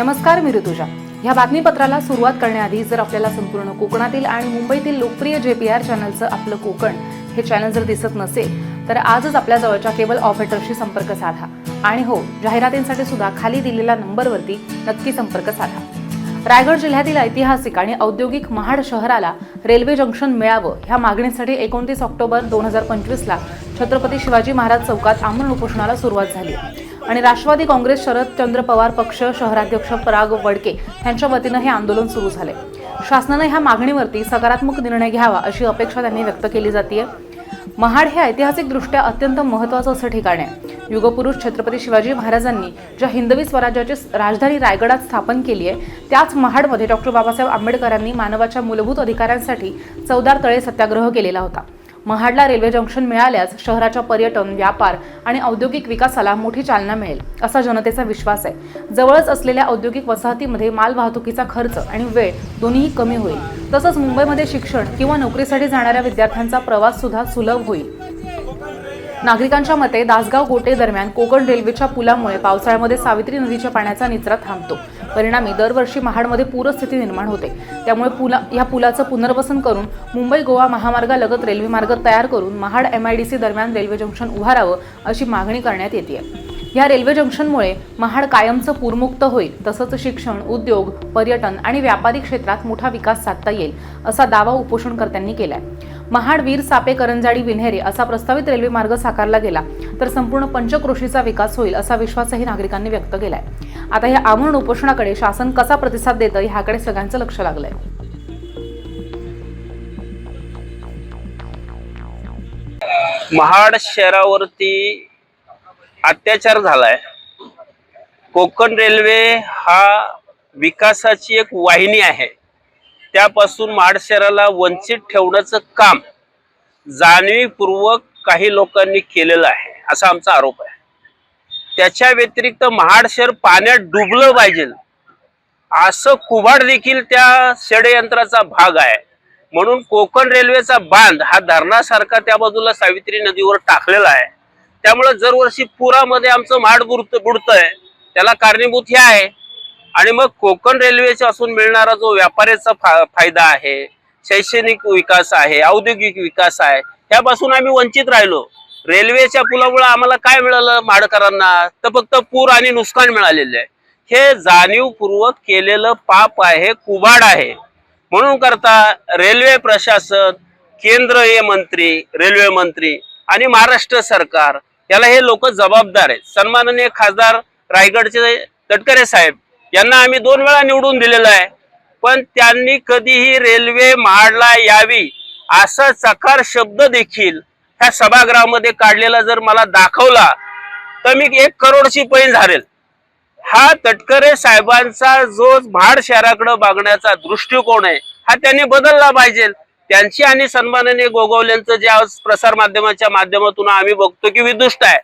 नमस्कार मी ऋतुजा. ह्या बातमीपत्राला सुरुवात करण्याआधी जर आपल्याला संपूर्ण कोकणातील आणि मुंबईतील लोकप्रिय जे पी आर चॅनलचं आपलं कोकण हे चॅनल जर दिसत नसेल तर आजच आपल्या जवळच्या केबल ऑपरेटरशी संपर्क साधा. आणि हो जाहिरातींसाठी सुद्धा खाली दिलेल्या नंबरवरती नक्की संपर्क साधा. रायगड जिल्ह्यातील ऐतिहासिक आणि औद्योगिक महाड शहराला रेल्वे जंक्शन मिळावं ह्या मागणीसाठी एकोणतीस ऑक्टोबर दोन हजार पंचवीसला छत्रपती शिवाजी महाराज चौकात आमरण उपोषणाला सुरुवात झाली. आणि राष्ट्रवादी काँग्रेस शरदचंद्र पवार पक्ष शहराध्यक्ष पराग वडके यांच्या वतीनं हे आंदोलन सुरू झाले शासनानं ह्या मागणीवरती सकारात्मक निर्णय घ्यावा अशी अपेक्षा त्यांनी व्यक्त केली जाते महाड हे ऐतिहासिकदृष्ट्या अत्यंत महत्त्वाचं असं ठिकाण आहे. युगपुरुष छत्रपती शिवाजी महाराजांनी ज्या हिंदवी स्वराज्याची राजधानी रायगडात स्थापन केली आहे त्याच महाडमध्ये डॉक्टर बाबासाहेब आंबेडकरांनी मानवाच्या मूलभूत अधिकारांसाठी चौदार तळे सत्याग्रह केलेला होता. महाडला रेल्वे जंक्शन मिळाल्यास शहराच्या पर्यटन व्यापार आणि औद्योगिक विकासाला मोठी चालना मिळेल असा जनतेचा विश्वास आहे. जवळच असलेल्या औद्योगिक वसाहतीमध्ये मालवाहतुकीचा खर्च आणि वेळ दोन्हीही कमी होईल. तसंच मुंबईमध्ये शिक्षण किंवा नोकरीसाठी जाणाऱ्या विद्यार्थ्यांचा प्रवास सुद्धा सुलभ होईल. नागरिकांच्या मते दासगाव गोटे दरम्यान कोकण रेल्वेच्या पुलामुळे पावसाळ्यामध्ये सावित्री नदीच्या पाण्याचा निचरा थांबतो. परिणामी दरवर्षी महाडमध्ये पूरस्थिती निर्माण होते. त्यामुळे पुला या पुलाचं पुनर्वसन करून मुंबई गोवा महामार्गालगत रेल्वे मार्ग तयार करून Mahad M I D C दरम्यान रेल्वे जंक्शन उभारावं अशी मागणी करण्यात येते. या रेल्वे जंक्शनमुळे महाड कायमचं पूरमुक्त होईल तसंच शिक्षण उद्योग पर्यटन आणि व्यापारी क्षेत्रात मोठा विकास साधता येईल असा दावा उपोषणकर्त्यांनी केलाय. महाड वीर सापे करंजाडी विन्हेरे असा प्रस्तावित रेल्वे मार्ग साकारला गेला तर संपूर्ण पंचक्रोशीचा विकास होईल असा विश्वासही नागरिकांनी व्यक्त केलाय. आता या आमरण उपोषणाकडे शासन कसा प्रतिसाद देतं ह्याकडे सगळ्यांचं लक्ष लागलंय. महाड शहरावरती अत्याचार झालाय. कोकण रेल्वे हा विकासाची एक वाहिनी आहे. त्यापासून महाड शहराला वंचित ठेवण्याचं काम जाणीवपूर्वक काही लोकांनी केलेलं आहे असा आमचा आरोप आहे. त्याच्या व्यतिरिक्त महाड शहर पाण्यात डुबलं पाहिजे. असं कुभाड देखील त्या षडयंत्राचा भाग आहे. म्हणून कोकण रेल्वेचा बांध हा धरणासारखा त्या बाजूला सावित्री नदीवर टाकलेला आहे. त्यामुळे दरवर्षी पुरामध्ये आमचं महाड बुडत बुडतंय. त्याला कारणीभूत हे आहे. आणि मग कोकण रेल्वेच्या असून मिळणारा जो व्यापाऱ्याचा फा फायदा आहे शैक्षणिक विकास आहे औद्योगिक विकास आहे त्यापासून आम्ही वंचित राहिलो. रेल्वेच्या पुलामुळे आम्हाला काय मिळालं माडकरांना? तर फक्त पूर आणि नुकसान मिळालेले आहे. हे जाणीवपूर्वक केलेलं पाप आहे कुबाड आहे. म्हणून करता रेल्वे प्रशासन केंद्रीय मंत्री रेल्वे मंत्री आणि महाराष्ट्र सरकार याला हे लोक जबाबदार आहेत. सन्माननीय खासदार रायगडचे तटकरे साहेब यांना आम्ही दोन वेळा निवडून दिलेलं आहे. पण त्यांनी कधीही रेल्वे महाडला यावी असा चकार शब्द देखील ह्या सभागृहामध्ये काढलेला जर मला दाखवला तर मी एक करोडशी पैन झालेल हा तटकरे साहेबांचा जो महाड शहराकडे बघण्याचा दृष्टिकोन आहे हा त्यांनी बदलला पाहिजे. त्यांची आणि सन्माननीय गोगवल्यांचं जे आज प्रसार माध्यमाच्या माध्यमातून आम्ही बघतो की विदुष्ट आहे.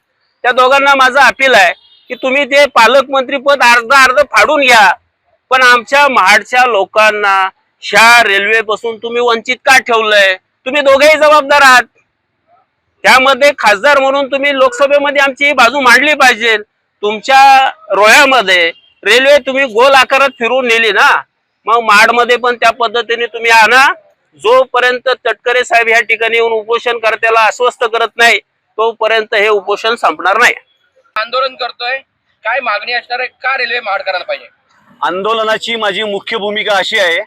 त्या दोघांना माझं अपील आहे की तुम्ही ते पालकमंत्री पद अर्ध अर्ध फाडून घ्या. पण आमच्या महाडच्या लोकांना ह्या रेल्वेपासून तुम्ही वंचित का ठेवलंय? तुम्ही दोघेही जबाबदार आहात. त्यामध्ये खासदार म्हणून तुम्ही लोकसभेमध्ये आमची बाजू मांडली पाहिजे. तुमच्या रोह्यामध्ये रेल्वे तुम्ही गोल आकारात फिरून नेली ना. मग माडमध्ये पण त्या पद्धतीने तुम्ही आणा जोपर्यंत तटकरे साहेब या ठिकाणी येऊन उपोषण करत्याला अस्वस्थ करत नाही तोपर्यंत हे उपोषण संपणार नाही. आंदोलन करतोय. काय मागणी असणार आहे? का रेल्वे महाड करायला पाहिजे? आंदोलनाची माझी मुख्य भूमिका अशी आहे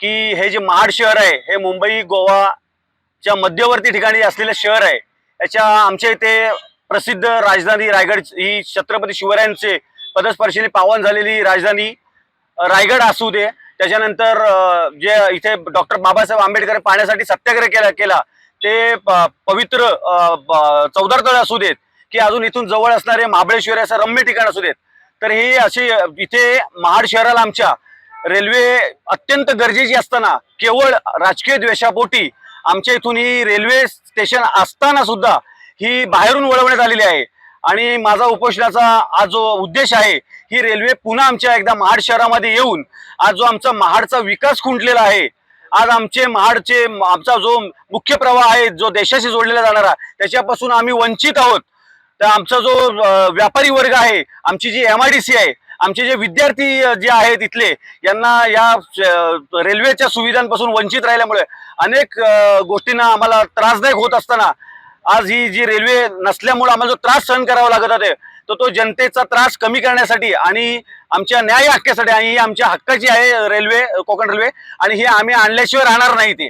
की हे जे महाड शहर आहे हे मुंबई गोवाच्या मध्यवर्ती ठिकाणी असलेलं शहर आहे याच्या आमच्या इथे प्रसिद्ध राजधानी रायगड ही छत्रपती शिवरायांचे पदस्पर्शीने पावन झालेली राजधानी रायगड असू दे. त्याच्यानंतर जे इथे डॉक्टर बाबासाहेब आंबेडकर पाहण्यासाठी सत्याग्रह केला केला ते प- पवित्र ब- चौदार तळ असू देत की अजून इथून जवळ असणारे महाबळेश्वर असं रम्य ठिकाण असू देत. तर ही अशी इथे महाड शहराला आमच्या रेल्वे अत्यंत गरजेची असताना केवळ राजकीय द्वेषापोटी आमच्या इथून ही रेल्वे स्टेशन असताना सुद्धा ही बाहेरून वळवण्यात आलेली आहे. आणि माझा उपोषणाचा आज जो उद्देश आहे ही रेल्वे पुन्हा आमच्या एकदा महाड शहरामध्ये येऊन आज जो आमचा महाडचा विकास खुंटलेला आहे आज आमचे महाडचे आमचा जो मुख्य प्रवाह आहे जो देशाशी जोडलेला जाणारा त्याच्यापासून आम्ही वंचित आहोत. तर आमचा जो व्यापारी वर्ग आहे आमची जी एम आय डी सी आहे आमचे जे विद्यार्थी जे आहेत इथले यांना या रेल्वेच्या सुविधांपासून वंचित राहिल्यामुळे अनेक गोष्टींना आम्हाला त्रासदायक होत असताना आज ही जी रेल्वे नसल्यामुळे आम्हाला जो त्रास सहन करावा लागत होते तर तो जनतेचा त्रास कमी करण्यासाठी आणि आमच्या न्याय हक्कासाठी आणि ही आमच्या हक्काची आहे रेल्वे कोकण रेल्वे आणि हे आम्ही आणल्याशिवाय राहणार नाही ते.